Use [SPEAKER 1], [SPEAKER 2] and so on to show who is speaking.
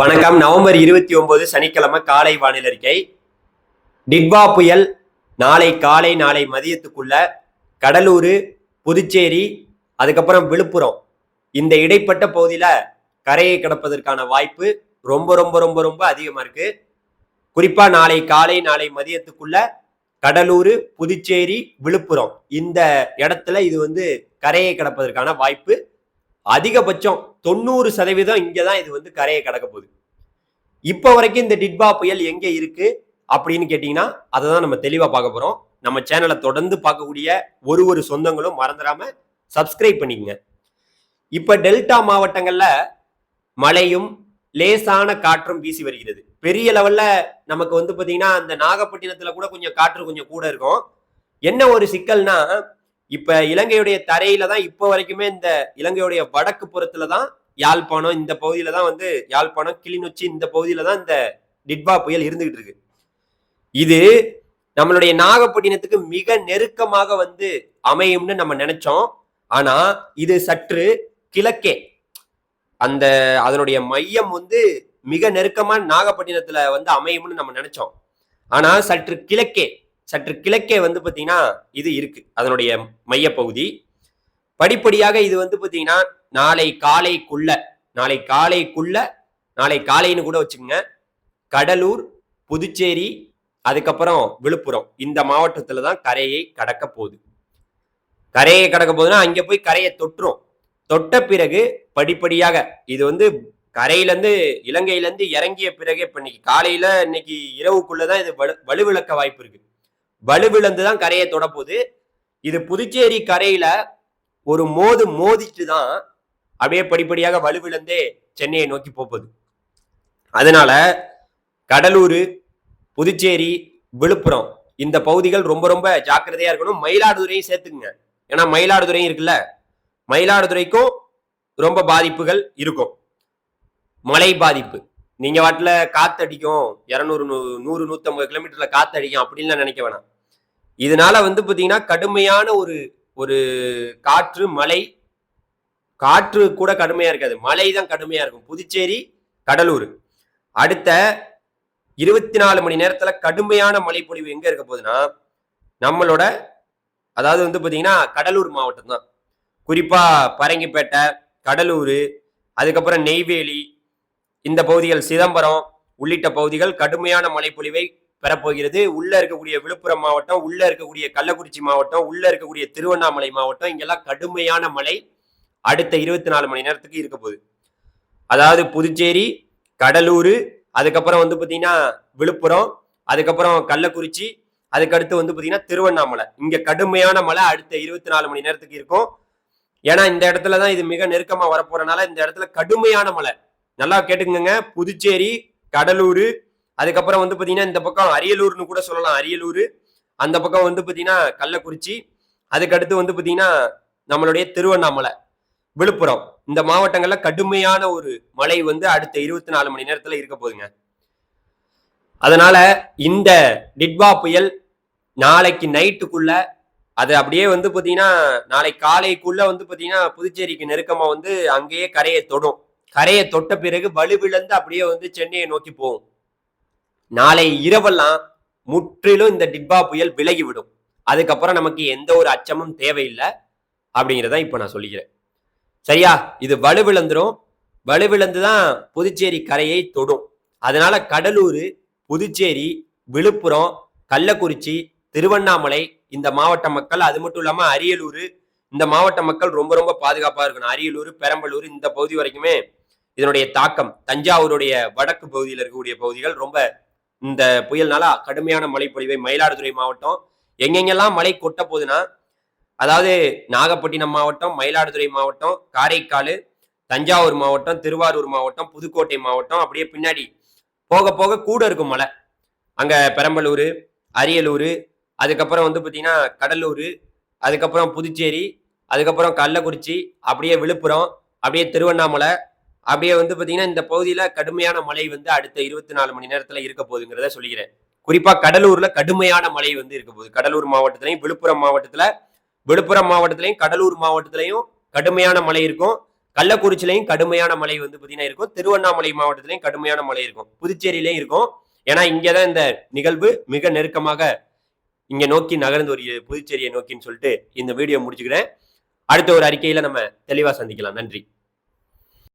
[SPEAKER 1] வணக்கம். நவம்பர் இருபத்தி ஒன்பது சனிக்கிழமை காலை வானிலை அறிக்கை. டிட்வா புயல் நாளை காலை நாளை மதியத்துக்குள்ள கடலூர் புதுச்சேரி அதுக்கப்புறம் விழுப்புரம். இந்த இடைப்பட்ட பகுதியில் கரையை கிடப்பதற்கான வாய்ப்பு ரொம்ப ரொம்ப ரொம்ப ரொம்ப அதிகமாக இருக்கு. குறிப்பாக நாளை காலை நாளை மதியத்துக்குள்ள கடலூர் புதுச்சேரி விழுப்புரம். இந்த இடத்துல இது வந்து கரையை கிடப்பதற்கான வாய்ப்பு அதிகபட்சம் தொண்ணூறு சதவீதம் இங்கே தான் இது வந்து கரையை கடக்க போகுது. இப்போ வரைக்கும் இந்த டிட்பா புயல் எங்கே இருக்கு அப்படின்னு கேட்டிங்கன்னா அதை தான் நம்ம தெளிவாக பார்க்க போகிறோம் நம்ம சேனலை தொடர்ந்து பார்க்கக்கூடிய ஒரு ஒரு சொந்தங்களும் மறந்துடாமல் சப்ஸ்கிரைப் பண்ணிக்கங்க. இப்போ டெல்டா மாவட்டங்களில் மழையும் லேசான காற்றும் வீசி வருகிறது. பெரிய லெவல்ல நமக்கு வந்து பார்த்திங்கன்னா அந்த நாகப்பட்டினத்தில் கூட கொஞ்சம் காற்று கொஞ்சம் கூட இருக்கும். என்ன ஒரு சிக்கல்னா இப்ப இலங்கையுடைய தரையில தான் இப்போ வரைக்குமே இந்த இலங்கையுடைய வடக்கு புறத்துல தான் யாழ்ப்பாணம் இந்த பகுதியில தான் வந்து யாழ்ப்பாணம் கிளிநொச்சி இந்த பகுதியில தான் இந்த டிட்பா புயல் இருந்துகிட்டு இருக்கு. இது நம்மளுடைய நாகப்பட்டினத்துக்கு மிக நெருக்கமாக வந்து அமையும்னு நம்ம நினைச்சோம். ஆனா இது சற்று கிழக்கே. அந்த அதனுடைய மையம் வந்து மிக நெருக்கமா நாகப்பட்டினத்துல வந்து அமையும்னு நம்ம நினைச்சோம். ஆனா சற்று கிழக்கே. சற்று கிழக்கே வந்து பார்த்தீங்கன்னா இது இருக்கு அதனுடைய மையப்பகுதி. படிப்படியாக இது வந்து பார்த்தீங்கன்னா நாளை காலைக்குள்ள நாளை காலைக்குள்ள நாளை காலைன்னு கூட வச்சுக்கோங்க கடலூர் புதுச்சேரி அதுக்கப்புறம் விழுப்புரம். இந்த மாவட்டத்துல தான் கரையை கடக்க போகுது. கரையை கடக்க போகுதுன்னா அங்கே போய் கரையை தொட்டுரும். தொட்ட பிறகு படிப்படியாக இது வந்து கரையிலேருந்து இலங்கையிலேருந்து இறங்கிய பிறகு இப்போ இன்னைக்கு காலையில் இன்னைக்கு இரவுக்குள்ளே தான் இது வலு வலுவிழக்க வாய்ப்பு இருக்குது வலுவிழந்து தான் கரையை தொடப்போகுது. இது புதுச்சேரி கரையில ஒரு மோது மோதிட்டு தான் அப்படியே படிப்படியாக வலுவிழந்தே சென்னையை நோக்கி போகுது அதனால கடலூர் புதுச்சேரி விழுப்புரம் இந்த பகுதிகள் ரொம்ப ரொம்ப ஜாக்கிரதையா இருக்கணும். மயிலாடுதுறையும் சேர்த்துக்குங்க. ஏன்னா மயிலாடுதுறையும் இருக்குல்ல. மயிலாடுதுறைக்கும் ரொம்ப பாதிப்புகள் இருக்கும். மழை பாதிப்பு. நீங்க வாட்டில் காத்தடிக்கும். இரநூறு நூ- நூறு நூற்றம்பது கிலோமீட்டர்ல காத்தடிக்கும். அப்படின்லாம் நினைக்க வேணாம். இதனால வந்து பாத்தீங்கன்னா கடுமையான ஒரு ஒரு காற்று மழை காற்று கூட கடுமையா இருக்காது. மழை தான் கடுமையா இருக்கும். புதுச்சேரி கடலூர். அடுத்த இருபத்தி நாலு மணி நேரத்துல கடுமையான மழைப்பொழிவு எங்க இருக்க போகுதுன்னா நம்மளோட அதாவது வந்து பாத்தீங்கன்னா கடலூர் மாவட்டம் தான். குறிப்பா பரங்கிப்பேட்டை கடலூர் அதுக்கப்புறம் நெய்வேலி இந்த பகுதிகள் சிதம்பரம் உள்ளிட்ட பகுதிகள் கடுமையான மழைப்பொழிவை பெறப்போகிறது. உள்ள இருக்கக்கூடிய விழுப்புரம் மாவட்டம் உள்ள இருக்கக்கூடிய கள்ளக்குறிச்சி மாவட்டம் உள்ள இருக்கக்கூடிய திருவண்ணாமலை மாவட்டம் இங்கெல்லாம் கடுமையான மழை அடுத்த இருபத்தி நாலு மணி நேரத்துக்கு இருக்க போகுது. அதாவது புதுச்சேரி கடலூர் அதுக்கப்புறம் வந்து பார்த்தீங்கன்னா விழுப்புரம் அதுக்கப்புறம் கள்ளக்குறிச்சி அதுக்கடுத்து வந்து பார்த்தீங்கன்னா திருவண்ணாமலை. இங்கே கடுமையான மழை அடுத்த இருபத்தி நாலு மணி நேரத்துக்கு இருக்கும். ஏன்னா இந்த இடத்துல தான் இது மிக நெருக்கமாக வரப்போறனால இந்த இடத்துல கடுமையான மழை. நல்லா கேட்டுக்கோங்க. புதுச்சேரி கடலூர் அதுக்கப்புறம் வந்து பார்த்தீங்கன்னா இந்த பக்கம் அரியலூர்னு கூட சொல்லலாம். அரியலூர். அந்த பக்கம் வந்து பார்த்தீங்கன்னா கள்ளக்குறிச்சி. அதுக்கடுத்து வந்து பார்த்தீங்கன்னா நம்மளுடைய திருவண்ணாமலை. விழுப்புரம். இந்த மாவட்டங்கள்ல கடுமையான ஒரு மழை வந்து அடுத்த இருபத்தி நாலு மணி நேரத்துல இருக்க போகுதுங்க. அதனால இந்த டிட்வா புயல் நாளைக்கு நைட்டுக்குள்ள அது அப்படியே வந்து பார்த்தீங்கன்னா நாளை காலைக்குள்ள வந்து பார்த்தீங்கன்னா புதுச்சேரிக்கு நெருக்கமா வந்து அங்கேயே கரையை தொடும். கரையை தொட்ட பிறகு வலுவிழந்து அப்படியே வந்து சென்னையை நோக்கி போகும். நாளை இரவெல்லாம் முற்றிலும் இந்த டிட்பா புயல் விலகிவிடும். அதுக்கப்புறம் நமக்கு எந்த ஒரு அச்சமும் தேவையில்லை அப்படிங்கிறத இப்போ நான் சொல்லிக்கிறேன். சரியா? இது வலுவிழந்துடும் வலுவிழந்து தான் புதுச்சேரி கரையை தொடும். அதனால கடலூர் புதுச்சேரி விழுப்புரம் கள்ளக்குறிச்சி திருவண்ணாமலை இந்த மாவட்ட மக்கள் அது மட்டும் இல்லாமல் அரியலூர் இந்த மாவட்ட மக்கள் ரொம்ப ரொம்ப பாதுகாப்பாக இருக்கணும். அரியலூர் பெரம்பலூர் இந்த பகுதி வரைக்குமே இதனுடைய தாக்கம் தஞ்சாவூருடைய வடக்கு பகுதியில் இருக்கக்கூடிய பகுதிகள் ரொம்ப இந்த புயல்னால கடுமையான மழைப்பொழிவை மயிலாடுதுறை மாவட்டம். எங்கெங்கெல்லாம் மழை கொட்ட போகுதுன்னா அதாவது நாகப்பட்டினம் மாவட்டம் மயிலாடுதுறை மாவட்டம் காரைக்கால் தஞ்சாவூர் மாவட்டம் திருவாரூர் மாவட்டம் புதுக்கோட்டை மாவட்டம் அப்படியே பின்னாடி போக போக கூட இருக்கும் மழை. அங்கே பெரம்பலூர் அரியலூர் அதுக்கப்புறம் வந்து பார்த்தீங்கன்னா கடலூர் அதுக்கப்புறம் புதுச்சேரி அதுக்கப்புறம் கள்ளக்குறிச்சி அப்படியே விழுப்புரம் அப்படியே திருவண்ணாமலை அப்படியே வந்து பார்த்தீங்கன்னா இந்த பகுதியில் கடுமையான மழை வந்து அடுத்த இருபத்தி நாலு மணி நேரத்தில் இருக்க போகுதுங்கிறத சொல்லிக்கிறேன். குறிப்பாக கடலூர்ல கடுமையான மழை வந்து இருக்க போகுது. கடலூர் மாவட்டத்திலையும் விழுப்புரம் மாவட்டத்தில் விழுப்புரம் மாவட்டத்திலையும் கடலூர் மாவட்டத்திலையும் கடுமையான மழை இருக்கும். கள்ளக்குறிச்சிலையும் கடுமையான மழை வந்து பார்த்தீங்கன்னா இருக்கும். திருவண்ணாமலை மாவட்டத்திலையும் கடுமையான மழை இருக்கும். புதுச்சேரியிலையும் இருக்கும். ஏன்னா இங்கதான் இந்த நிகழ்வு மிக நெருக்கமாக இங்க நோக்கி நகர்ந்து ஒரு புதுச்சேரியை நோக்கின்னு சொல்லிட்டு இந்த வீடியோ முடிச்சுக்கிறேன். அடுத்த ஒரு அறிக்கையில நம்ம தெளிவா சந்திக்கலாம். நன்றி.